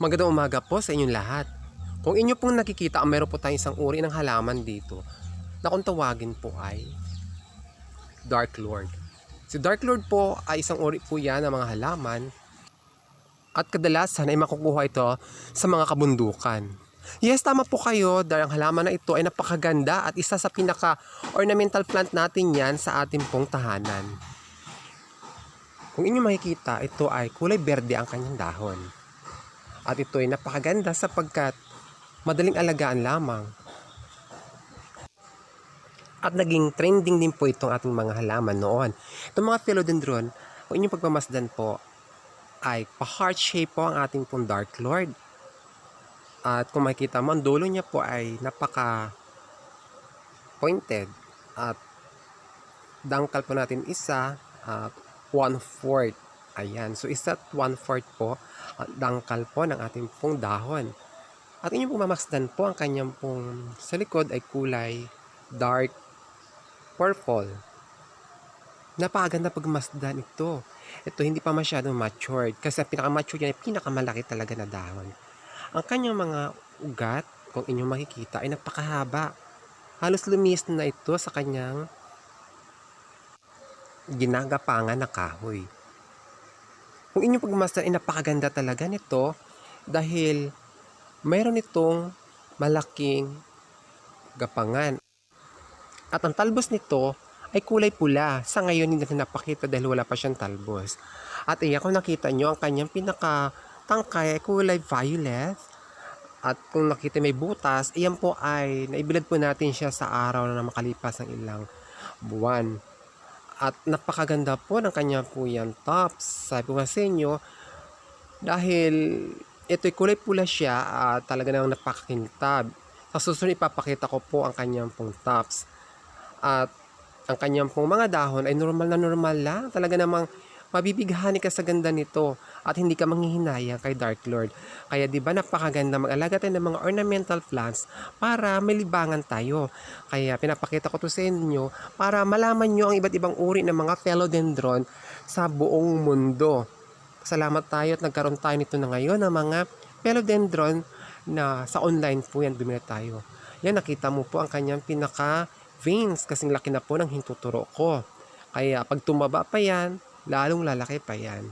Magandang umaga po sa inyong lahat. Kung inyo pong nakikita, meron po tayong isang uri ng halaman dito na kung tawagin po ay Dark Lord. Si Dark Lord po ay isang uri po yan ng mga halaman at kadalasan ay makukuha ito sa mga kabundukan. Yes, tama po kayo dahil ang halaman na ito ay napakaganda at isa sa pinaka-ornamental plant natin yan sa ating pong tahanan. Kung inyo makikita, ito ay kulay berde ang kanyang dahon. At ito ay napakaganda sapagkat madaling alagaan lamang. At naging trending din po itong ating mga halaman noon. Itong mga philodendron, kung inyong pagmamasdan po, ay pa-heart shape po ang ating pong Dark Lord. At kung makikita mo, ang dulo niya po ay napaka pointed. At dangkal po natin isa at one-fourth. Ayan. So, isa't one-fourth po ang dangkal po ng ating pong dahon. At inyong pong mamasdan po, ang kanyang pong sa likod ay kulay dark purple. Napakaganda pagmasdan ito. Ito hindi pa masyadong matured kasi ang pinaka-matured yan ay pinakamalaki talaga na dahon. Ang kanyang mga ugat, kung inyong makikita, ay napakahaba. Halos lumis na ito sa kanyang ginagapangan na kahoy. Kung inyong pagmasdan ay napakaganda talaga nito dahil mayroon itong malaking gapangan. At ang talbos nito ay kulay pula. Sa ngayon hindi natin napakita dahil wala pa siyang talbos. At iyan kung nakita nyo, ang kanyang pinaka tangkay ay kulay violet. At kung nakita may butas, iyan po ay naibilad po natin siya sa araw na makalipas ng ilang buwan. At napakaganda po ng kanya po yan tops. Sabi ko nga sa inyo, dahil ito'y kulay pula siya at talaga namang napakakintab. Sa susunod ipapakita ko po ang kanyang pong tops. At ang kanyang pong mga dahon ay normal na normal lang. Talaga namang mabibighani ka sa ganda nito at hindi ka manghihinayang kay Dark Lord. Kaya di ba napakaganda mag-alaga tayo ng mga ornamental plants para may libangan tayo. Kaya pinapakita ko to sa inyo para malaman nyo ang iba't ibang uri ng mga philodendron sa buong mundo. Salamat tayo at nagkaroon tayo nito na ngayon ng mga philodendron na sa online po yan bumili tayo. Yan nakita mo po ang kanyang pinaka veins kasing laki na po ng hintuturo ko. Kaya pag tumaba pa yan, lalong lalaki pa yan.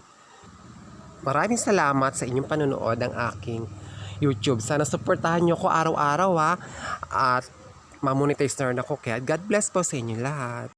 Maraming salamat sa inyong panonood ng aking YouTube. Sana suportahan nyo ko araw-araw ha. At mamonetize na rin ako. Kaya God bless po sa inyo lahat.